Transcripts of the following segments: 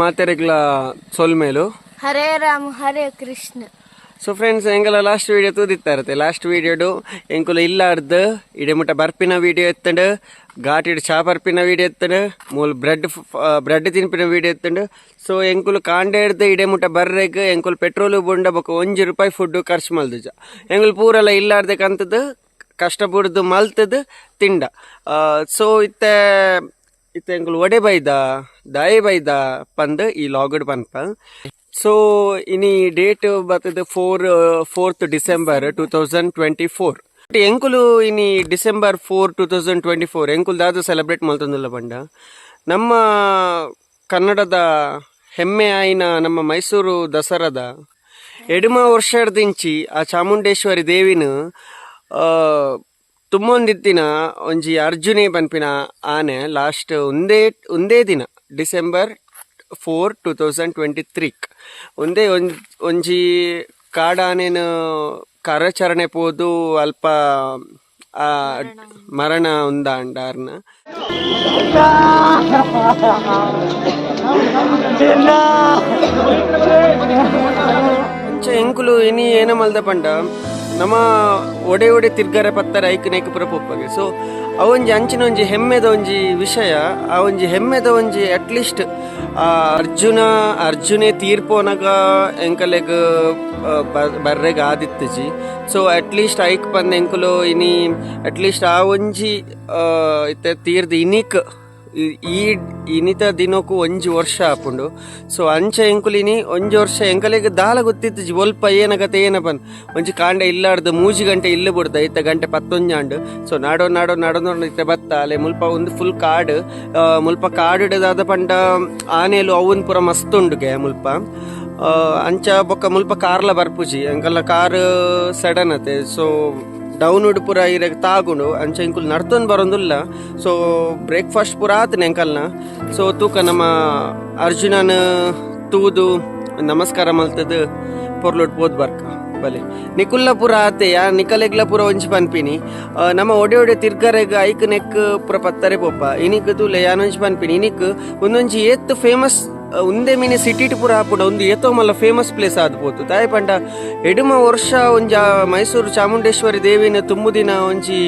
ಮಾತೆರೆಗ್ಲ ಸೊಲ್ಮೇಲು Hare Rama Hare Krishna. So friends ಎಂಗಲ last video ತೂದಿತ್ತಾ ಇರುತ್ತೆ? ಲಾಸ್ಟ್ ವಿಡಿಯೋಡು ಎಂಕುಲು ಇಲ್ಲಾರ್ದು ಇಡೆ ಮುಟ್ಟ ಬರ್ಪಿನ ವಿಡಿಯೋ ಎತ್ತಂಡು ಘಾಟಿಡ್ ಚಾ ಬರ್ಪಿನ ವಿಡಿಯೋ ಎತ್ತಂಡು ಮೂಲ ಬ್ರೆಡ್ ಬ್ರೆಡ್ ತಿನ್ಪಿನ ವಿಡಿಯೋ ಎತ್ತಂಡು. ಸೊ ಎಂಕುಲು ಕಾಂಡೆ ಹಿಡ್ದು ಇಡೆ ಮುಟ್ಟ ಬರ್ರೆಗ್ ಎಂಕುಲು ಪೆಟ್ರೋಲ್ ಬುಂಡ ಬೊಕ ಒಂಜಿ ರೂಪಾಯಿ ಫುಡ್ ಖರ್ಚು ಮಲ್ದುಜ. ಎಂಕುಲು ಪೂರಲ್ಲ ಇಲ್ಲಾರ್ದಕ್ಕಂಥದ್ದು ಕಷ್ಟಪಡ್ದು ಮಲ್ತದ್ದು ತಿಂಡ. ಸೊ ಇತ್ತೆ ಇತ್ತೆ ಒಡೆ ಬೈದ, ದಾಯಿ ಬೈದ ಪಂದ್ ಈ ಲಾಗಡ್ ಪನ್ಪ ಸೊ ಇನಿ ಡೇಟ್ ಬರ್ತದೆ four fourth December two thousand twenty four ಎಂಕುಲು ಇನಿ December four two thousand twenty four ಎಂಕುಲು ದಾದು ಸೆಲೆಬ್ರೇಟ್ ಮಾಡ್ತಂದಿಲ್ಲ ಬಂಡ. ನಮ್ಮ ಕನ್ನಡದ ಹೆಮ್ಮೆ ಆಯಿನ ನಮ್ಮ ಮೈಸೂರು ದಸರಾದ ಎಡಮ ವರ್ಷದಿಂಚಿ ಆ ಚಾಮುಂಡೇಶ್ವರಿ ದೇವಿನ ತುಂಬೊಂದಿತ್ತಿನ ಒಂಜಿ ಅರ್ಜುನೆ ಪನ್ಪಿನ ಆನೆ ಲಾಸ್ಟ್ ಒಂದೇ ಒಂದೇ ದಿನ December four two thousand twenty ತ್ರೀಕ್ ಒಂದೇ ಒಂಜ್ ಒಂಜಿ ಕಾಡಾನೆನ ಕರಚರಣೆ ಪೋದು ಅಲ್ಪ ಆ ಮರಣ ಉಂದ ಅಂಡಾರ್ನ ಅಂಚ ಎಂಕುಲು ಇನಿ ಏನ ಮಲ್ದ ಪಂಡ ನಮ್ಮ ಒಡೆ ಒಡೆ ತಿರ್ಗರೆ ಪತ್ತರ ಐಕ್ ನೇಕ್ ಪುರ ಪೊಪ್ಪಗೆ. ಸೊ ಅವೊಂಜಿ ಅಂಚಿನ ಒಂಜಿ ಹೆಮ್ಮೆದ ಒಂಜಿ ವಿಷಯ, ಆ ಒಂಜಿ ಹೆಮ್ಮೆದ ಒಂಜಿ ಅಟ್ಲೀಸ್ಟ್ ಅರ್ಜುನ, ಅರ್ಜುನೇ ತೀರ್ಪೋನಗ ಎಂಕಲೆಗ್ ಬರ್ರೆಗ ಆದಿತ್ತಜಿ ಸೊ ಅಟ್ಲೀಸ್ಟ್ ಐಕ್ ಪಂದ್ ಎಂಕುಲು ಇನಿ ಅಟ್ಲೀಸ್ಟ್ ಆ ಒಂಜಿ ಇತ್ತೆ ತೀರ್ದ ಇನಿಕ್ ಈ- ಇನಿತ ದಿನಕ್ಕು ಒಂಜಿ ವರ್ಷ ಆಪುಂಡು. ಸೊ ಅಂಚ ಎಂಕುಲಿನಿ ಒಂಜಿ ವರ್ಷ ಎಂಕಲಿಗೆ ದಾಲ ಗೊತ್ತಿತ್ತು ಒಲ್ಪ ಏನಗತೆ ಏನ ಕಾಂಡ ಒಂಜಿ ಕಾಂಡ ಇಲ್ಲಾಡ್ದು, ಮೂಜಿ ಗಂಟೆ ಇಲ್ಲ ಬಿಡ್ದ, ಇತ್ತ ಗಂಟೆ ಪತ್ತೊಂಜಾಂಡು ಸೊ ನಾಡೋ ನಾಡೋ ನಾಡೋ, ನೋಡ, ಇತ್ತ ಬತ್ತ. ಅಲ್ಲೇ ಮುಲ್ಪ ಒಂದು ಫುಲ್ ಕಾಡ್ ಮುಲ್ಪ ಕಾಡಿಡದಾದ ಪಂಡ ಆನೆಲು ಅವನ್ ಪುರ ಮಸ್ತ್ ಉಂಡುಗೆ ಮುಲ್ಪ ಅಂಚ ಬೊಕ್ಕ ಮುಲ್ಪ ಕಾರ್ಲ ಬರ್ಪುಜಿ. ಎಂಕಲ್ಲ ಕಾರ್ ಸಡನ್ ಅತೆ ಸೊ ಡೌನ್ವುಡ್ ಪೂರ ಇರಕ್ ತಾಗುಂಡು ಅಂಚ ಇಂಕುಲ್ ನಡ್ತೊಂದು ಬರೋದಿಲ್ಲ. ಸೊ ಬ್ರೇಕ್ಫಾಸ್ಟ್ ಪೂರ ಆತ ನೆಂಕಲ್ನ ಸೊ ತೂಕ ನಮ್ಮ ಅರ್ಜುನನ ತೂದು, ನಮಸ್ಕಾರ ಮಲ್ತದ, ಪೊರ್ಲೊಟ್ ಪೋದ್ ಬರ್ಕ, ಬಲೆ. ನಿಕುಲ್ಲ ಪೂರ ಆತೆ ಯಾ ನಿಕಲೆಗ್ಲ ಪುರ ಒಂಜಿ ಪನ್ಪಿನಿ. ನಮ್ಮ ಒಡೆ ಒಡೆ ತಿರ್ಗರೆಗ್ ಐಕ್ ನೆಕ್ ಪುರ ಪತ್ತರೆ ಪೊಪ್ಪ ಇನಿಕ್ ತೂಲೆ ಪನ್ಪಿನಿ. ಇನಿಕ್ ಒಂದೊಂಜಿ ಏತ್ ಫೇಮಸ್ ಒಂದೇ ಮೀನೆ ಸಿಟಿ ಪೂರ ಆಪುಡ ಒಂದು ಏತೋ ಮಲ್ಲ ಫೇಮಸ್ ಪ್ಲೇಸ್ ಆದ್ಬೋದು ತಾಯಿ ಪಂಡ, ಎಡುಮ ವರ್ಷ ಒಂಜ ಮೈಸೂರು ಚಾಮುಂಡೇಶ್ವರಿ ದೇವಿನ ತುಂಬುದಿನ ಒಂಜಿ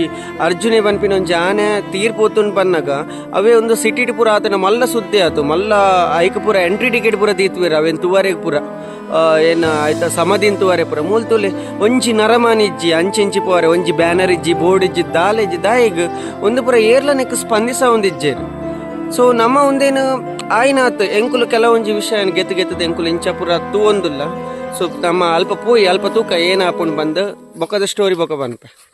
ಅರ್ಜುನೆ ಬನ್ಪಿನ ಒಂಜಿ ಆನೆ ತೀರ್ಪೋತುನ್ ಬನ್ನಗ, ಅವೇ ಒಂದು ಸಿಟಿ ಪೂರ ಆತನ ಮಲ್ಲ ಸುದ್ದಿ ಆತು. ಮಲ್ಲ ಐಕ ಪೂರ ಎಂಟ್ರಿ ಟಿಕೆಟ್ ಪೂರ ದೀತ್ವೀರ ಅವೇನ್ ತುವರೆಗ್ ಪೂರ. ಏನ ಆಯ್ತಾ, ಸಮದಿನ್ ತುವರೆ ಪೂರ. ಮೂಲ್ ತುಲೆ ಒಂಜಿ ನರಮಾನ್ ಇಜ್ಜಿ ಅಂಚಿಂಚಿ ಪೋರೆ ಒಂಜಿ ಬ್ಯಾನರ್ ಇಜ್ಜಿ, ಬೋರ್ಡ್ ಇಜ್ಜಿ, ದಾಲ್ ಇಜ್ಜಿ, ದಾಯಿಗ್ ಒಂದು ಪೂರ ಏರ್ಲ ನೆಕ್ ಸ್ಪಂದಿಸ ಒಂದಿಜ್ಜೇರು. ಸೊ ನಮ್ಮ ಒಂದೇನು ಆಯ್ನಾತ್, ಎಂಕುಲು ಕೆಲವೊಂಜಿ ವಿಷಯ ಗೆತ್ತು ಗೆತ್ತದ ಎಂಕುಲು ಇಂಚ ಪೂರ ತೂವೊಂದುಲ್ಲ. ಸೊ, ನಮ್ಮ ಅಲ್ಪ ಪೂಯಿ, ಅಲ್ಪ ತೂಕ ಏನಾಕೊಂಡು ಬಂದು ಬೊಕ್ಕದ ಸ್ಟೋರಿ ಬೊಕ ಬನ್ಪೆ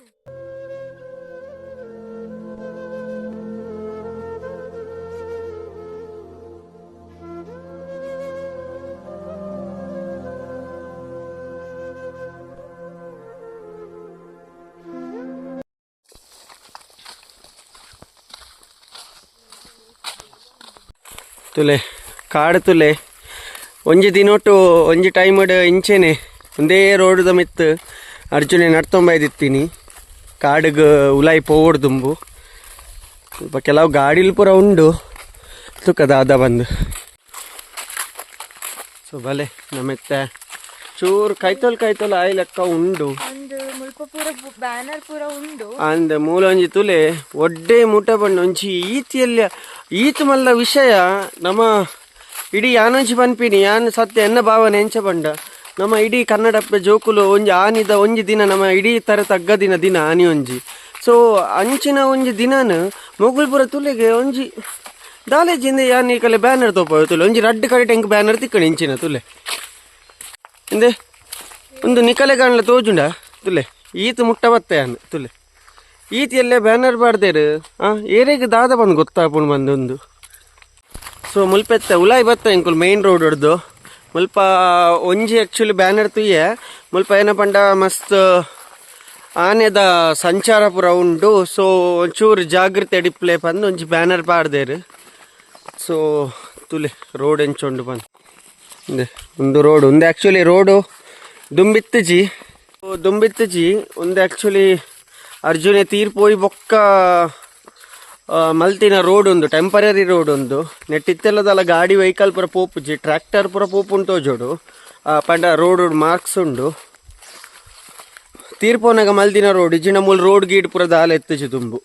ತುಲೆ, ಕಾಡು ತುಲೆ. ಒಂಜಿ ದಿನೊಟ್ಟು ಒಂಜಿ ಟೈಮಡ್ ಇಂಚೆನೆ ಒಂದೇ ರೋಡ್ದ ಮಿತ್ ಅರ್ಜುನೆ ನಡ್ತೊಂಬೈದಿತ್ತೀನಿ ಕಾಡಿಗೆ ಉಲಾಯಿ ಪೋವಡ್ ದುಂಬು. ಸ್ವಲ್ಪ ಕೆಲವು ಗಾಡಿಲ್ ಪೂರ ಉಂಡು. ತುಕದಾದ ಬಂದು. ಸೊ, ಬಲೆ ನಮ್ಮೆತ್ತೆ ಚೂರು ಕೈತೋಲ್ ಕೈತೋಲ್ ಆಯ್ ಲೆಕ್ಕ ಉಂಡು. ಒಂದು ಮುಲ್ಪ ಪೂರ ಬ್ಯಾನರ್ ಪೂರ ಉಂಡು. ಅಂದ ಮೂಲೊಂಜಿ ತುಲೆ ಒಡ್ಡೆ ಮುಟ ಬಣ್ಣ ಒಂಜಿ ಈತಿಯಲ್ಲಿ ಈತ ಮಲ್ಲ ವಿಷಯ ನಮ್ಮ ಇಡೀ ಯಾನೊಂಜಿ ಪನ್ಪಿನಿ ಯಾನ್ ಸತ್ಯ ಎನ್ನ ಭಾವನೆ ಎಂಚ ಬಂಡ ನಮ್ಮ ಇಡೀ ಕನ್ನಡಪ್ಪ ಜೋಕುಲು ಒಂಜಿ ಆನಿದ ಒಂಜಿ ದಿನ ನಮ್ಮ ಇಡೀ ತರ ತಗ್ಗ ದಿನ ದಿನ ಆನಿ ಒಂಜಿ. ಸೊ ಅಂಚಿನ ಒಂಜಿ ದಿನನ ಮೊಗುಲ್ಪುರ ತುಲೆಗೆ ಒಂಜಿ ದಾಲೇಜಿಂದ ಯಾನ್ ಈ ಕಲೆ ಬ್ಯಾನರ್ ತೋಪ ತುಲೆ. ಒಂಜಿ ರಡ್ಡ್ ಕಡೆ ಟೆಂಕ್ ಬ್ಯಾನರ್ ತಿಕ್ಕಣಿ ಇಂಚಿನ ತುಲೆ. ಇಂದೆ ಒಂದು ನಿಕಲೆ ಕಾಣಲ ತೋಜುಂಡ? ತುಲೆ, ಈತ ಮುಟ್ಟ ಬತ್ತೆ ಅನ್ನ ತುಲೆ. ಈತ ಎಲ್ಲೇ ಬ್ಯಾನರ್ ಬಾಡ್ದೇರು, ಆ, ಏರೆಗೆ ದಾದ ಬಂದು ಗೊತ್ತಾಪುಣ್ ಬಂದೊಂದು. ಸೊ, ಮುಲ್ಪೆತ್ತ ಉಲಾಯಿ ಬತ್ತ ಎಂಕುಲ್ ಮೇನ್ ರೋಡ್ ಹೊಡೆದು ಮುಲ್ಪ ಒಂಜಿ ಆ್ಯಕ್ಚುಲಿ ಬ್ಯಾನರ್ ತುಯ್ಯ, ಮುಲ್ಪ ಏನ ಪಂಡ ಮಸ್ತ್, ಆನೆದ ಸಂಚಾರ ಪೂರ ಉಂಡು. ಸೊ, ಒಂಚೂರು ಜಾಗ್ರತೆ ಅಡಿಪ್ಲೆ ಬಂದು ಒಂಜಿ ಬ್ಯಾನರ್ ಪಾಡ್ದೇರು ಸೊ, ತುಲೆ ರೋಡ್ ಎಂಚೊಂಡು ಬಂದು. ಒಂದು ರೋಡ್ ಒಂದು ಆ್ಯಕ್ಚುಲಿ ರೋಡು ದುಂಬಿತ್ತಜಿ. ದುಂಬಿತ್ತಜಿ, ಒಂದು ಆ್ಯಕ್ಚುಲಿ ಅರ್ಜುನೆ ತೀರ್ಪೋಯಿ ಬೊಕ್ಕ ಮಲ್ತಿನ ರೋಡ್ ಒಂದು ಟೆಂಪರರಿ ರೋಡ್ ಒಂದು. ನೆಟ್ಟಿತ್ತೆಲ್ಲದಲ್ಲ ಗಾಡಿ ವೆಹಿಕಲ್ ಪೂರ ಪೋಪುಜಿ ಟ್ರ್ಯಾಕ್ಟರ್ ಪೂರ ಪೋಪುಂಡು ತೋಜೋಡು ಪಂಡ ರೋಡ್ ಮಾರ್ಕ್ಸ್ ಉಂಡು. ತೀರ್ಪೋನಾಗ ಮಲ್ದಿನ ರೋಡ್ ಇಜಿನ ಮೂಲ ರೋಡ್ ಗೀಡ್ ಪೂರ ದಾಲ ಎತ್ತಜಿ ತುಂಬು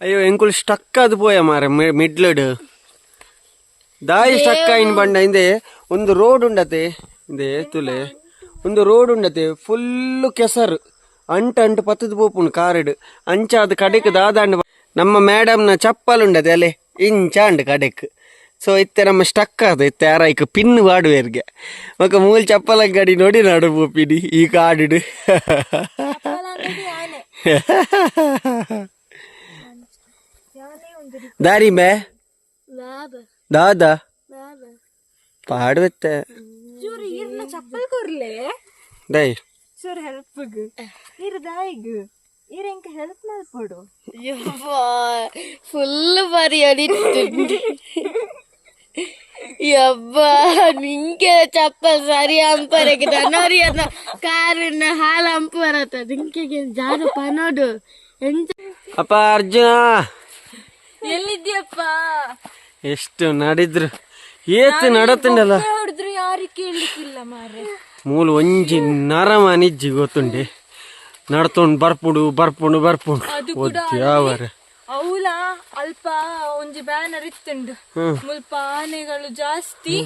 ಅಯ್ಯೋ ಎಂಕುಲ್ ಸ್ಟಕ್ ಅದು ಪೋಯ ಮಾರ ಮಿಡ್ಲಡ್ ದಾಯಿ ಸ್ಟಕ್ ಇನ್ ಬಂಡ ಹಿಂದೆ ಒಂದು ರೋಡ್ ಉಂಡತೆ. ಹಿಂದೆ ತುಲೆ. ಒಂದು ರೋಡ್ ಉಂಡತೆ. ಫುಲ್ ಕೆಸರು. ಅಂಟ ಅಂಟು ಪತ್ತದ ಪೋಪುಂಡು ಕಾರಡ್. ಅಂಚ ಅದು ಕಡೆಕ್ ದಾದಾಂಡ್ ನಮ್ಮ ನಮ್ಮ ನ ಚಪ್ಪಲ್ ಉಂಡತೆ ಅಲೆ. ಇಂಚ ಅಂಡ್ ಕಡೆಕ್. ಸೊ ಇತ್ತೆ ನಮ್ಮ ಸ್ಟಕ್ ಆದ. ಇತ್ತೆ ಯಾರೈಕ್ ಪಿನ್ ವಾಡುವೇರ್ಗೆ ಮಕ್ಕ ಮೂಲ್ ಚಪ್ಪಲ ಗಡಿ ನೋಡಿ ನಾಡು ಪೋಪಿಡಿ ಈ ಕಾಡಿಡು. ದಾರಿ ಬೇ ದಾದಾ? ಪಾಡುತ್ತೆ ಚೂರು ಇರ್ನ ಚಪ್ಪಲ್ ಕೊರ್ಲೆ. ದೈ ಚೂರು ಹೆಲ್ಪ್ ಇರ್ ದಾಯಿಗ್. ಇರ್ ಎಂಕ ಹೆಲ್ಪ್ ಮಾಡ್ಕೊಡು ಫುಲ್ ಬರಿ ಅಡಿತ್ತು ಯಬ್ಬಾ ನಿಂಗೆ ಚಪ್ಪಲ್ ಸರಿ ಅಂಪರಕ್ಕೆ ದನರಿಯನ್ನ ಕಾರಿನ ಹಾಲು ಅಂಪರತ್ತ. ನಿಂಕೆಗೆ ಜಾಗ ಪನೋಡು ಎಂತ ಅಪ್ಪ ಅರ್ಜುನ. ಎಲ್ಲಿದ್ಯಪ್ಪ ಎಷ್ಟು ನಡಿದ್ರು? ಏತ್ ನಡತಂಡಲ್ಲ ಹೊಡೆದ್ರು ಯಾರು ಕೇಳಲಿಕ್ಕಿಲ್ಲ ಮಾರೆ ಮೂಲ ಒಂಜಿ ನರಮ ನಿಜ್ಜಿ ಗೊತ್ತುಂಡೆ. ನಡ್ತೊಂಡು ಬರ್ಪುಡು ಬರ್ಪುಡು ಬರ್ಪುಂಡು. ಒದ್ಯಾವರ ಅವಲ ಅಲ್ಪ ಒಂಜಿ ಬ್ಯಾನರ್ ಇತ್ತುಂಡು. ಮುಲ್ಪ ಆನೆಗಳು ಜಾಸ್ತಿ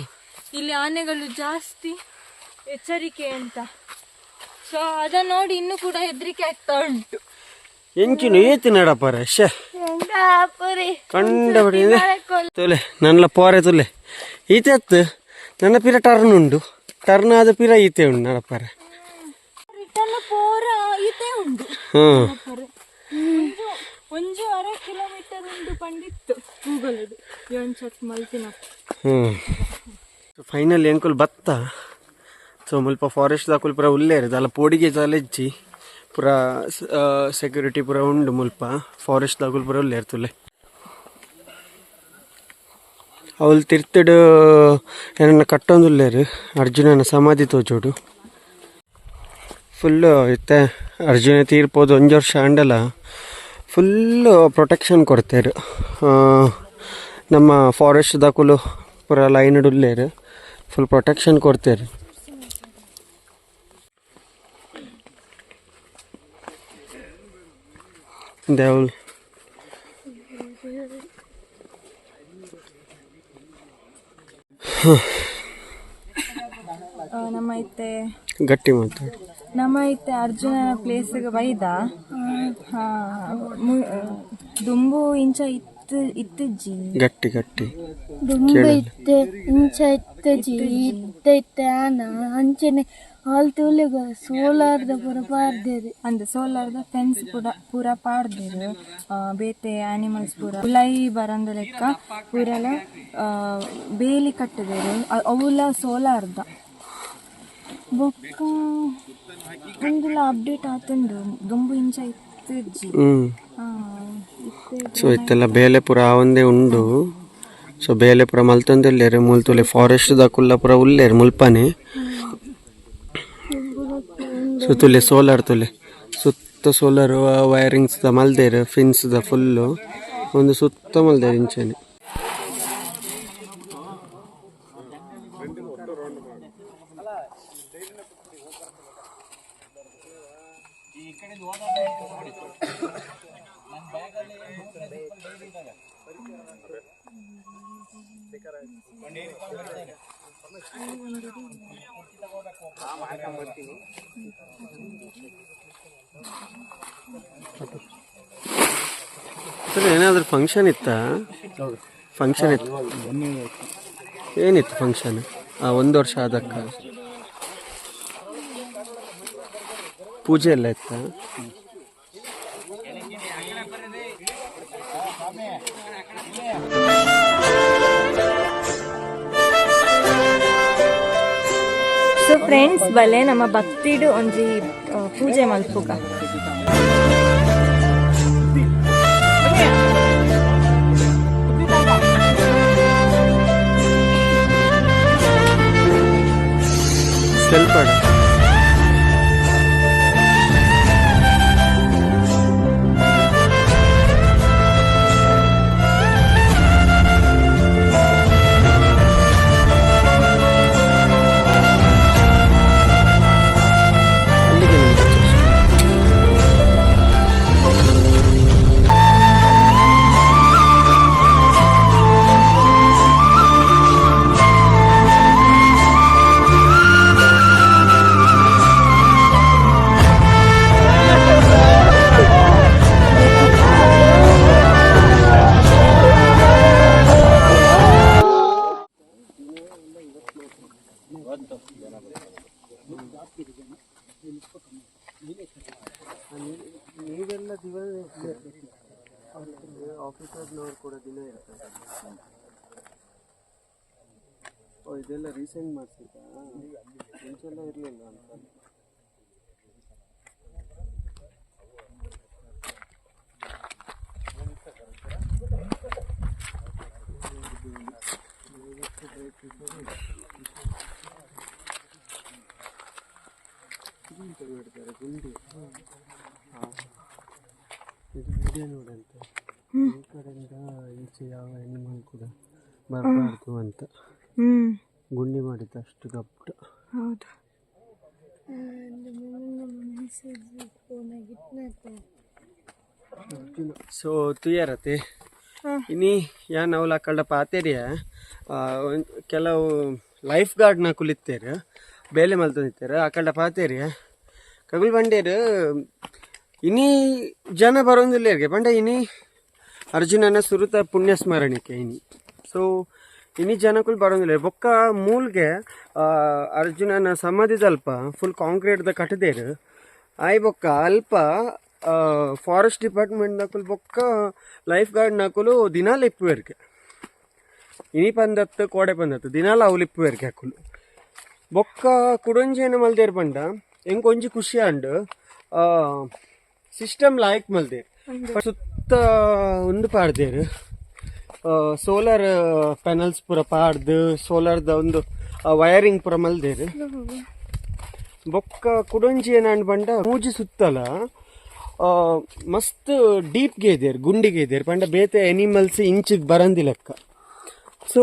ಇಲ್ಲಿ ಆನೆಗಳು ಜಾಸ್ತಿ. ಎಚ್ಚರಿಕೆ ಅಂತ ಸೊ ಅದನ್ನ ನೋಡಿ ಇನ್ನು ಕೂಡ ಹೆದರಿಕೆ ಆಗ್ತಾ ಉಂಟು. ಎಂಚಿನ ಏತಿ ನಡಪರ? ಶೇ ಕಂಡ ತುಲೆ ನನ್ನ ಪೋರೆ ತುಲೆ. ಈತೆತ್ತು ನನ್ನ ಪಿರ ಟರ್ನ್ ಉಂಡು. ಟರ್ನ್ ಆದ ಪಿರ ಈತೆ ಉಂಡು ನಡಪರ ಪರ. ಒಂಜು ಅರೆ ಕಿಲೋಮೀಟರ್ ಪಂಡಿತ್ತು ಮಲ್ತಿನ. ಫೈನಲ್ ಎಂಕುಲ್ ಬತ್ತ. ಸೊ ಮುಲ್ಪ ಫಾರೆಸ್ಟ್ ದಾಕುಲ್ ಪೂರ ಉಲ್ಲೇರು. ಅಲ್ಲ ಪೋಡಿಗೆ ಜಾಲೆಜ್ಜಿ ಪೂರ ಸೆಕ್ಯೂರಿಟಿ ಪೂರ ಉಂಡು ಮುಲ್ಪ. ಫಾರೆಸ್ಟ್ ದಾಗುಲ್ ಪೂರ ಉಲ್ಲೇ ಇರ್ತುಲೆ ಅವಳು ತಿರ್ತಡು ಏನನ್ನ ಕಟ್ಟೊಂದುಲ್ಲೇರು ಅರ್ಜುನನ ಸಮಾಧಿ ತೋಚೋಡು ಫುಲ್ಲು ಇತ್ತೆ. ಅರ್ಜುನ ತೀರ್ಪೋದು ಒಂದು ವರ್ಷ ಅಂಡಲ್ಲ ಫುಲ್ಲು ಪ್ರೊಟೆಕ್ಷನ್ ಕೊಡ್ತೇರು ನಮ್ಮ ಫಾರೆಸ್ಟ್ ದಾಕುಲು ಪೂರ ಲೈನ್ ಉಲ್ಲೇರು ಫುಲ್ ಪ್ರೊಟೆಕ್ಷನ್ ಕೊಡ್ತೇರು ದೇವಲ್ ನಮ್ಮ ಐತೆ ಗಟ್ಟಿ ಮಾತಾಡಿ ನಮ್ಮ ಐತೆ ಅರ್ಜುನನ ಪ್ಲೇಸ್ಗೆ ಬೈದ? ಹಾ ದುಂಬು ಇಂಚ ಇತ್ತು ಇತ್ತಜ್ಜಿ. ಗಟ್ಟಿ ಗಟ್ಟಿ. ದುಂಬು ಇತ್ತೆ ಇಂಚ ಇತ್ತಜಿ ಇತ್ತೈತೆ ಆನ ಅಂಚನೆ. ಹಾಲ್ ತೂಲಿಗ ಸೋಲಾರ್ದ ಪೂರ ಪಾರ್ದೇರಿ ಅಂದ ಸೋಲಾರ್ದ ಫೆನ್ಸ್ ಪೂರ ಪೂರ ಪಾಡ್ದೇರು. ಆ, ಬೇತೆ ಆನಿಮಲ್ಸ್ ಪೂರ ಉಲೈ ಬರಂದ ಲೆಕ್ಕ ಪೂರೆಲ್ಲ ಆ, ಬೇಲಿ ಕಟ್ಟಿದೇರು. ಅವುಲ ಸೋಲಾರ್ದ. ಬೊಕ್ಕ ಒಂದಿಲ್ಲ ಅಪ್ಡೇಟ್ ಆತುಂಡು ದುಂಬು ಇಂಚ ಇತ್ತಿಜ್ಜಿ. ಸೊ ಇತ್ತೆಲ್ಲ ಬೇಲೆ ಪೂರ ಒಂದೇ ಉಂಡು. ಸೊ ಬೇಲೆ ಪೂರ ಮಲ್ತೊಂದೆಲ್ಲೇರು ಮುಲ್ತುಲೆ ಫಾರೆಸ್ಟ್ ದಾಕುಲ್ಲ ಪೂರ ಉಲ್ಲೇರು ಮುಲ್ಪನೆ. ಸೊ ತುಲೆ ಸೋಲಾರ್ ತುಲೆ ಸುತ್ತ ಸೋಲಾರ್ ವೈರಿಂಗ್ಸ್ ದ ಮಲ್ದೇರ್ ಫಿನ್ಸ್ ದ ಫುಲ್ಲು ಒಂದು ಸುತ್ತ ಮಲ್ದೇರ್ ಇಂಚನೆ ಸರ್, ಏನಾದರೂ ಫಂಕ್ಷನ್ ಇತ್ತಾ? ಫಂಕ್ಷನ್ ಇತ್ತು? ಏನಿತ್ತು ಫಂಕ್ಷನ್ ಆ, ಒಂದು ವರ್ಷ ಆದಕ್ಕ? ಪೂಜೆ ಎಲ್ಲ ಇತ್ತಾ? ಫ್ರೆಂಡ್ಸ್ ಬಲೆ ನಮ್ಮ ಭಕ್ತಿಡು ಒಂಜಿ ಪೂಜೆ ಮಲ್ಪುಗ. ಸ್ವಲ್ಪ ವಾರ್ಡ್ನವ್ರು ಕೂಡ ದಿನ ಇರುತ್ತೆ. ಓ ಇದೆಲ್ಲ ರೀಸೆಂಟ್ ಮಾಡಿಸಿದ್ದಾ ಮುಂಚೆಲ್ಲ ಇರಲಿಲ್ಲ ಅಂತ. ಗುಂಡಿ. ವಿಡಿಯೋ ನೋಡಂತೆ. ಈ ಕಡೆಯಿಂದ ಈಚೆ ಯಾವ ಅನಿಮಲ್ ಕೂಡ ಬರಬಾರ್ದು ಅಂತ ಗುಂಡಿ ಮಾಡಿದ್ದು ಅಷ್ಟು ಗಪ್ಟ. ಹೌದು. ಸೊ ತುಯರತೆ ಇನಿ ಯಾ ನಾವು ಕಳ್ಳ ಪಾತೇರಿಯ ಕೆಲವು ಲೈಫ್ ಗಾರ್ಡ್ನ ಕುಲಿತೇರು ಬೇಲೆ ಮಲ್ತಂದಿತ್ತೇರು ಆ ಕಳ್ಳ ಪಾತೇರಿ ಕಗುಲ್ ಬಂಡೇರು ಇನ್ನೀ ಜನ ಬರೋದಿಲ್ಲ ಪಂಡ ಇನಿ ಅರ್ಜುನನ ಸುರುತ ಪುಣ್ಯ ಸ್ಮರಣಿಕೆ ಇನಿ ಸೊ ಇನಿ ಜನಕ್ಕೂ ಬರೋದಿಲ್ಲ ಬೊಕ್ಕ ಮೂಲ್ಗೆ ಅರ್ಜುನನ ಸಮಾಧಿ ಅಲ್ಪ ಫುಲ್ ಕಾಂಕ್ರೀಟ್ದ ಕಟ್ಟದೇರು ಆಯ್ ಬೊಕ್ಕ ಅಲ್ಪ ಫಾರೆಸ್ಟ್ ಡಿಪಾರ್ಟ್ಮೆಂಟ್ ನಕುಲ್ ಬೊಕ್ಕ ಲೈಫ್ ಗಾರ್ಡ್ ನಕುಲು ದಿನಾಲ ಇಪ್ಪುವೆರ್ಗೆ. ಇನಿ ಪಂದತ್ತು ಕೋಡೆ ಪಂದತ್ತು ದಿನಾಲ ಅವ್ಲು ಇಪ್ಪುವೆರ್ಗೆ ಹಾಕುಲು ಬೊಕ್ಕ ಕುಡೊಂಜೇನ ಮಲ್ದೇರ್ ಪಂಡ ಹೆಂಗೊಂಜಿ ಒಂಜಿ ಖುಷಿ ಅಂಡ್ ಸಿಸ್ಟಮ್ ಲಾಯಕ್ ಮಲ್ದೇರ್. ಸುತ್ತ ಒಂದು ಪಾಡ್ದೇರು ಸೋಲಾರ್ ಪ್ಯಾನಲ್ಸ್ ಪೂರ ಪಾಡ್ದು ಸೋಲಾರ್ದ ಒಂದು ವೈರಿಂಗ್ ಪೂರ ಮಲ್ದೇರು ಬೊಕ್ಕ ಕುಡೊಂಜಿ ಏನಾಂಡ್ ಬಂಡ ಮೂಜಿ ಸುತ್ತಲ ಮಸ್ತ್ ಡೀಪ್ಗೆ ಇದೇರು ಗುಂಡಿಗೆ ಇದೇರು ಪಂಡ ಬೇತೆ ಎನಿಮಲ್ಸ್ ಇಂಚಿಗೆ ಬರಂದಿ ಲೆಕ್ಕ ಸೊ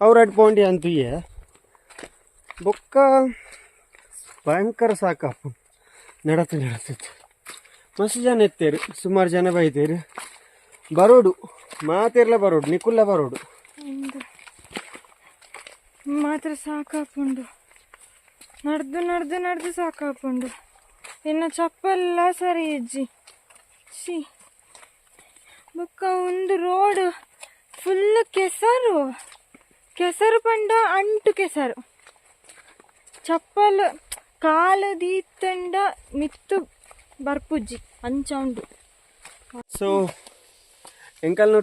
ಅವ್ರ ಅಡ್ಪೋಂಡಿ ಅಂತೂ ಬೊಕ್ಕ ಭಯಂಕರ ಸಾಕಪ್ಪ. ನಡತು ನಡತಿತ್ತು ಮಸ್ತ್ ಜನ ಎತ್ತೇರು ಸುಮಾರು ಜನ ಬೈತೇರು. ಬರೋಡು, ಮಾತೆರ್ಲ ಬರೋಡು ನಿಕುಲ್ಲ ಬರೋಡು. ಮಾತ್ರ ಸಾಕಾಪುಂಡು. ನಡೆದು ನಡೆದು ನಡೆದು ಸಾಕಾಪುಂಡು. ಇನ್ನು ಚಪ್ಪಲ್ಲ ಸರಿ ಅಜ್ಜಿ ಸಿ ಬೊಕ್ಕ ಒಂದು ರೋಡ್ ಫುಲ್ ಕೆಸರು. ಕೆಸರು ಪಂಡ ಅಂಟು ಕೆಸರು. ಚಪ್ಪಲ್, ಕಾಲು ದೀತಂಡ ಮಿತ್ತು ಬರ್ಪುಜ್ಜಿ ಅಂಚ ಉಂಡು ಸೊ ಎಂಕಲ್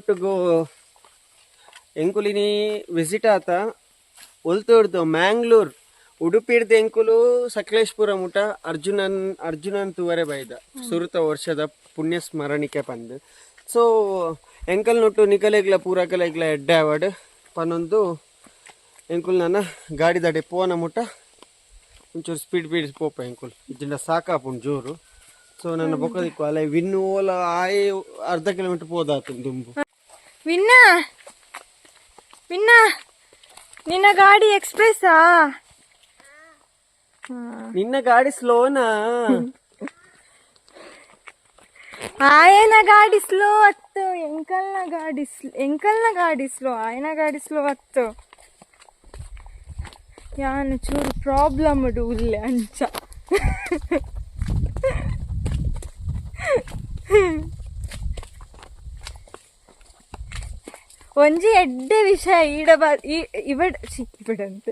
ಎಂಕುಲಿನೀ ವಿಸಿಟ್ ಆತ. ಒಲ್ತೋಡ್ದು ಮ್ಯಾಂಗ್ಳೂರ್, ಉಡುಪಿಡ್ದು ಎಂಕುಲು ಸಕಲೇಶ್ಪುರ ಮುಟ ಅರ್ಜುನನ್ ಅರ್ಜುನನ್ ತೂವರೆ ಬೈದ. ಸುರತ ವರ್ಷದ ಪುಣ್ಯ ಸ್ಮರಣಿಕೆ ಪಂದ್. ಸೊ ಎಂಕಲ್ ನೊಟ್ಟು ನಿಕಲೆಗ್ಲ, ಪೂರಕಲೆಗ್ಲ ಎಡ್ಡೆ ಅವಾರ್ಡ್ ಪನ್ನೊಂದು ಎಂಕುಲ್ ನನ್ನ ಗಾಡಿ ದಾಡಿ ಪೋನ ಮುಟ ಒಂಚೂರು ಸ್ಪೀಡ್ ಬೀಡ್ ಪೋಪ ಎಂಕುಲ್. ಇದನ್ನ ಸಾಕಾಪುಂಡು ಜೋರು. ಸೊ ನನ್ನ ಬೊಕ್ಕದಿಕ್ಕು ಅಲ್ಲ ವಿನ್ನು ಓಲ ಆಯ್ ಅರ್ಧ ಕಿಲೋಮೀಟರ್ ಪೋದಾತು ದುಂಬು ವಿನ್ನ ವಿನ್ನ ನಿನ್ನ ಗಾಡಿ ಎಕ್ಸ್ಪ್ರೆಸ್ಸಾ ನಿನ್ನ ಗಾಡಿ ಸ್ಲೋನಾ ಆಯನ ಗಾಡಿ ಸ್ಲೋ ಹತ್ತು ಎಂಕಲ್ನ ಗಾಡಿ ಸ್ಲೋ ಎಂಕಲ್ನ ಗಾಡಿ ಸ್ಲೋ ಆಯನ ಗಾಡಿ ಸ್ಲೋ ಹತ್ತು ಯಾನು ಚೂರು ಪ್ರಾಬ್ಲಮ್ ಉಡು ಉಲ್ಲೆ ಅಂಚ ಒಂಜಿ ಎಡ್ಡೆ ವಿಷಯ ಈಡೆ ಬ ಈ- ಇವಡ್ ಛೀ, ಇವಡಂತೆ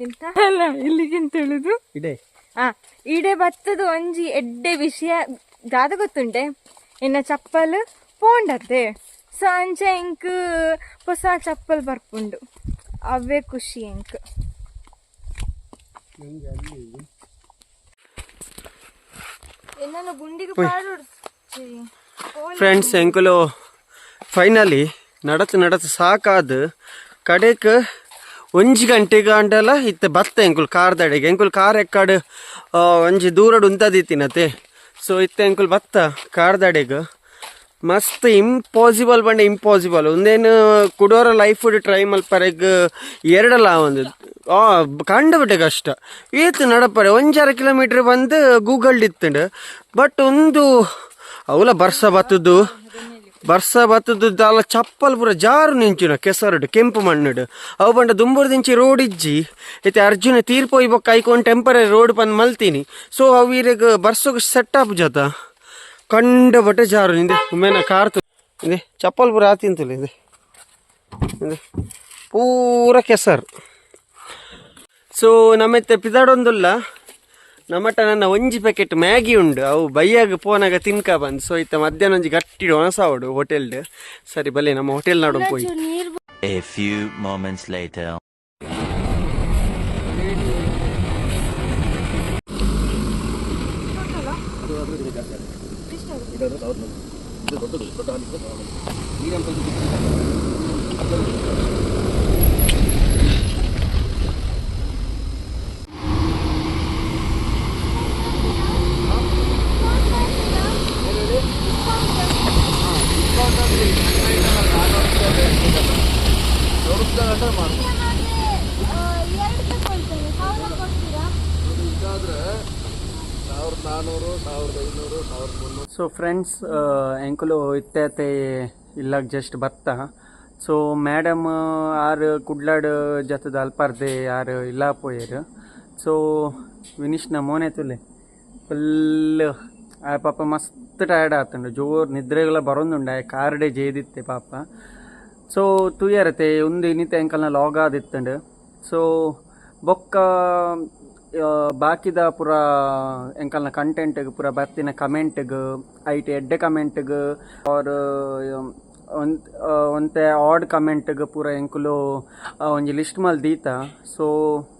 ಎಂತ? ಅಲ್ಲ ಇಲ್ಲಿಗಿಂತ ಹೇಳುದು? ಇಡೆ. ಆ ಈಡೆ ಬತ್ತದ ಒಂಜಿ ಎಡ್ಡೆ ವಿಷಯ ದಾದ ಗೊತ್ತುಂಟೆ? ಇನ್ನ ಚಪ್ಪಲ್ ಪೋಂಡತ್ತೆ ಸೊ ಅಂಚ ಎಂಕ್ ಹೊಸ ಚಪ್ಪಲ್ ಬರ್ಪುಂಡು. ಅವೇ ಖುಷಿ ಎಂಕ್ ಫ್ರೆಂಡ್ಸ್ ಎಂಕುಲು ಫೈನಲಿ ನಡತು ನಡತು ಸಾಕಾದ. ಕಡೆಕ್ ಒಂಜಿ ಗಂಟೆ ಗಂಟೆಲ್ಲ ಇತ್ತೆ ಬತ್ತ ಎಂಕುಲ್ ಕಾರ್ ದಡೆಗೆ. ಎಂಕುಲ್ ಕಾರ್ ಎಕ್ಕಾಡು ಒಂಜಿ ದೂರಡ್ ಉಂತದಿತ್ತಿನತೆ. ಸೊ ಇತ್ತೆ ಎಂಕುಲ್ ಬತ್ತ ಕಾರ್ ದಡೆಗ್. ಮಸ್ತ್ ಇಂಪಾಸಿಬಲ್ ಬಂಡೆ ಇಂಪಾಸಿಬಲ್ ಒಂದೇನು ಕುಡೋರ ಲೈಫ್ ಟ್ರೈ ಮಲ್ಪರೆಗ್ ಎರಡಲ್ಲ ಒಂದು. ಕಂಡುಬಿಟ್ಟೆ ಕಷ್ಟ ಏತು ನಡಪರೆ, ಒಂಜಾರ ಕಿಲೋಮೀಟರ್ ಬಂದು ಗೂಗಲ್ ಇತ್ತಂಡ. ಬಟ್ ಒಂದು, ಅವಲ ಬರ್ಸ ಬತ್ತದ್ದು. ಬರ್ಸ ಬತ್ತದ್ದು ದಾಲ ಚಪ್ಪಲ್ ಪೂರ ಜಾರು ನಿಂಚುನ ಕೆಸರುಡು, ಕೆಂಪು ಮಣ್ಣುಡು. ಅವು ಬಂಡ ದುಂಬುರು ದಿಂಚಿ ರೋಡ್ ಇಜ್ಜಿ. ಐತೆ ಅರ್ಜುನ ತೀರ್ಪೋಯ್ ಬೊಕ್ಕ ಐಕೊಂಡು ಟೆಂಪರರಿ ರೋಡ್ ಬಂದು ಮಲ್ತೀನಿ. ಸೊ ಅವು ಇರಗ ಬರ್ಸೋಗ ಸೆಟ್ ಅಪ್ ಜತ. ಕಂಡ ಬಟ್ಟೆ ಜಾರು ಹಿಂದೆ ಒಮ್ಮೆನ ಕಾರ್ತು. ಹಿಂದೆ ಇದೆ ಚಪ್ಪಲ್ ಪೂರ ಆತಿಂತಲ್ಲ ಇದೆ ಇದೆ ಪೂರ ಕೆಸರು. ಸೊ ನಮ್ಮತ್ತೆ ಪಿದಾಡೊಂದುಲ್ಲ. ನಮ್ಮಟ ನನ್ನ ಒಂಜಿ ಪ್ಯಾಕೆಟ್ ಮ್ಯಾಗಿ ಉಂಡು. ಅವು ಬೈಯಾಗ ಪೋನಾಗ ತಿನ್ಕ ಬಂದು. ಸೊ ಇತ್ತ ಮಧ್ಯಾಹ್ನ ಒಂಜಿ ಗಟ್ಟಿ ಒಣಸಾವಡು ಹೋಟೆಲ್ಡ್ ಸರಿ ಬಲೆ ನಮ್ಮ ಹೋಟೆಲ್ ನಾಡು ಪೋಯಿ. A few moments later. ಬಿಡೋದು ಅವ್ರನ್ನ ಇದು ದೊಡ್ಡದು ದೊಡ್ಡ ಹಾಲಿಗೆ ಮೀಡಿಯಂ ಸೈಜ್ ಫ್ರೆಂಡ್ಸ್ ಎಂಕುಲು ಇತ್ತೆ ಇಲ್ಲಾಗ ಜಸ್ಟ್ ಬತ್ತ ಸೊ ಮೇಡಮ್ ಆರ್ ಕುಡ್ಲಾಡ್ ಜತದ ಅಲ್ಪಾರ್ದೆ ಯಾರು ಇಲ್ಲ ಪೋಯರು. ಸೊ ನ ಮೋನೆ ತುಲೆ. ಫುಲ್ ಆ ಪಾಪ ಮಸ್ತ್ ಟಯರ್ಡ್ ಆತಂಡು. ಜೋರ್ ನಿದ್ರೆಗಳ ಬರೋಂದುಂಡು. ಆ ಕಾರ್ಡೆ ಜೇದಿತ್ತೆ ಪಾಪ. ಸೊ ತುಯರತೆ ಒಂದು ಇನ್ನಿತ ಎಂಕಲ್ನ ಲಾಗ್ ಆದಿತ್ತಂಡು. ಸೊ ಬೊಕ್ಕ ಬಾಕಿದ ಪೂರ, ಎಂಕಲ್ನ ಕಂಟೆಂಟ್ಗೆ ಪೂರ ಬರ್ತಿನ ಕಮೆಂಟ್ಗ್ ಐಟ್ ಎಡ್ಡೆ ಕಮೆಂಟ್ಗೆ ಆರ್ ಒಂತ್ ಒಂತೆ ಆಡ್ ಕಮೆಂಟ್ಗೆ ಪೂರ ಎಂಕುಲು ಒಂಜಿ ಲಿಸ್ಟ್ ಮಲ್ ದೀತ. ಸೊ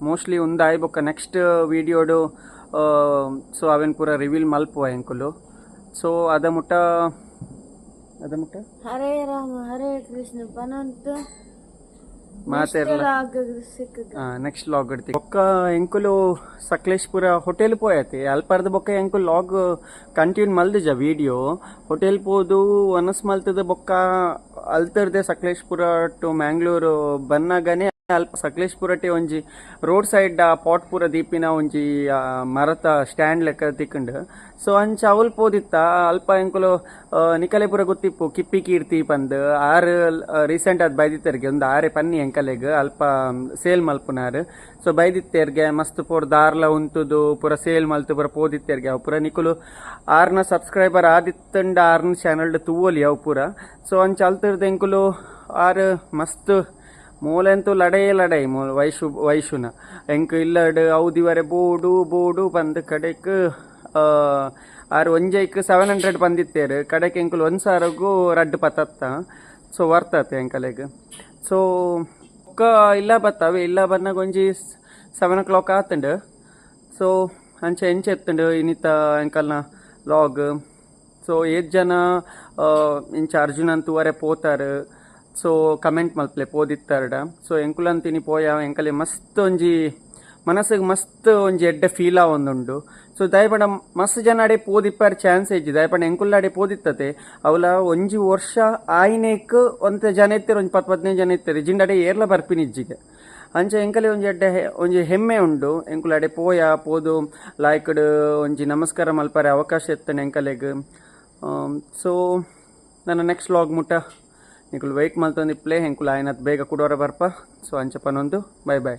ಮೋಸ್ಟ್ಲಿ ಒಂದು ಆಯ್ ಬೊಕ್ಕ ನೆಕ್ಸ್ಟ್ ವಿಡಿಯೋಡು ಸೊ ಅವೆನ್ ಪೂರ ರಿವೀಲ್ ಮಲ್ಪುವ ಎಂಕುಲು. ಸೊ ಅದ ಮುಟ್ಟ ಅದ ಮುಟ್ಟ? ಹರೇ ರಾಮ, ಹರೇ ಕೃಷ್ಣ ಪನಂತ ಮಾತೆರ್ಲ. ನೆಕ್ಸ್ಟ್ ಲಾಗ್ ಇಡ್ತಿ ಬೊಕ್ಕ ಎಂಕುಲು ಸಕಲೇಶ್ಪುರ ಹೋಟೆಲ್ ಪೋಯತಿ ಅಲ್ಪರ್ದ ಬೊಕ್ಕ ಎಂಕು ಲಾಗ್ ಕಂಟಿನ್ಯೂ ಮಲ್ದಿಜ ವಿಡಿಯೋ ಹೋಟೆಲ್ ಪೋದು ಒನಸ್ ಮಲ್ತದ ಬೊಕ್ಕ ಅಲ್ತರ್ದೆ ಸಕಲೇಶ್ಪುರ ಟು ಮ್ಯಾಂಗ್ಳೂರು ಬನ್ನಾಗನೆ ಅಲ್ಪ ಸಕಲೇಶ್ಪುರ ಟೆ ಒಂಜಿ ರೋಡ್ ಸೈಡ್ ಪಾಟ್ ಪೂರ ದೀಪಿನ ಒಂಜಿ ಮರತ ಸ್ಟ್ಯಾಂಡ್ ಲೆಕ್ಕ ತಿಕ್ಕಂಡ್. ಸೊ ಅಂಚ ಅವಲ್ ಪೋದಿತ್ತ, ಅಲ್ಪ ಎಂಕುಲು ನಿಕಲೆ ಪೂರ ಗೊತ್ತಿಪ್ಪು ಕಿಪ್ಪಿ ಕೀರ್ತಿ ಪಂದ್, ಆರು ರೀಸೆಂಟ್ ಅದ್ ಬೈದಿತ್ತರ್ಗೆ ಒಂದು ಆರೆ ಪನ್ನಿ ಎಂಕಲೆಗ್, ಅಲ್ಪ ಸೇಲ್ ಮಲ್ಪುನಾರ್. ಸೊ ಬೈದಿತ್ತೆರ್ಗೆ ಮಸ್ತ್ ಪೋರ್ ದಾರ್ಲ ಉಂತುದು, ಪೂರ ಸೇಲ್ ಮಲ್ತು ಪೂರ ಪೋದಿತ್ತೆರ್ಗೆ ಅವು ಪೂರ. ನಿಕುಲು ಆರ್ನ ಸಬ್ಸ್ಕ್ರೈಬರ್ ಆದಿತ್ತಂಡ ಆರ್ನ ಚಾನಲ್ ತೂವಲಿ ಅವು ಪೂರ. ಸೊ ಅಂಚ ಅಲ್ತಿರ್ದ ಎಂಕುಲು ಆರ್ ಮಸ್ತ್ ಮೂಲೆಂತೂ ಲಡೈ ಲಡೈ ಮೂಲ ವೈಶು ವೈಶುನ. ಎಂಕ್ ಇಲ್ಲಡ್ ಔದಿವರೆ ಬೋಡು ಬೋಡು ಬಂದ್ ಕಡೆಕ್ ಆರು ಒಂಜೈಕ್ ಸೆವೆನ್ ಹಂಡ್ರೆಡ್ ಬಂದಿತ್ತೇರು. ಕಡೆಕ್ ಎಂಕುಲು ಒಂದು ಸಾವಿರಗೂ ರಡ್ಡು ಪತ್ತತ್ತ. ಸೊ ವರ್ತತೆ ಎಂಕಲೆಗ್. ಸೊ ಒಕ್ಕ ಇಲ್ಲ ಬತ್ತವೆ. ಇಲ್ಲ ಬಂದಾಗ ಒಂಜಿ ಸೆವೆನ್ ಓ ಕ್ಲಾಕ್ ಆತುಂಡು. ಸೊ ಅಂಚೆ ಎಂಚೆ ಎತ್ತಂಡು ಇನ್ನಿತ ಎಂಕಲ್ನ ಲಾಗ್ ಸೊ ಏಜ್ ಜನ ಇಂಚ ಅರ್ಜುನ್ ಅಂತೂವರೆ ಪೋತಾರು. ಸೊ ಕಮೆಂಟ್ ಮಲ್ಪಲೆ ಪೋದಿತ್ತಾರಡ. ಸೊ ಎಂಕುಲಂತಿನಿ ಪೋಯ, ಎಂಕಲೆ, ಮಸ್ತ್ ಒಂಜಿ, ಮನಸ್ಸಿಗೆ ಮಸ್ತ್ ಒಂಜಿ ಎಡ್ಡೆ ಫೀಲ್ ಆವೊಂದುಂಡು ಸೊ ದಯಪಡ ಮಸ್ತ್ ಜನ ಅಡೆ ಪೋದಿಪ್ಪಾರ ಚಾನ್ಸ್ ಇಜ್ಜಿ. ದಯಪಂಡ ಎಂಕುಲ್ಲಾಡೆ ಪೋದಿತ್ತತೆ. ಅವಲ ಒಂಜಿ ವರ್ಷ ಆಯ್ನೆಕ್ ಒಂತೆ ಜನ ಇತ್ತಾರೆ ಒಂಜಿ ಪತ್ ಹದಿನೈದು ಜನ ಇತ್ತಾರೆ ಜಿಂಡಡೆ ಏರ್ಲ ಬರ್ಪಿನಿಜ್ಜಿಗೆ ಅಂಚ ಎಂಕಲೆ ಒಂಜಿ ಎಡ್ಡೆ ಒಂಜಿ ಹೆಮ್ಮೆ ಉಂಡು. ಎಂಕುಲಾಡೆ ಪೋಯ, ಪೋದು, ಲಾಯ್ಕಡ್, ಒಂಜಿ ನಮಸ್ಕಾರ ಮಲ್ಪರೆ ಅವಕಾಶ ಇತ್ತಾನೆ ಎಂಕಲೆಗ್. ಸೊ ನನ್ನ ನೆಕ್ಸ್ಟ್ ಲಾಗ್ ಮುಟ್ಟ. ಎಂಕುಲು ವೆಯ್ಟ್ ಮಲ್ತೊಂದಿಪ್ಲೆ ಎಂಕುಲು ಆಯ್ನತ್ ಬೇಗ ಕುಡೋರ ಬರ್ಪ. ಸೊ ಅಂಚಪ್ಪನೊಂದು ಬಾಯ್ ಬಾಯ್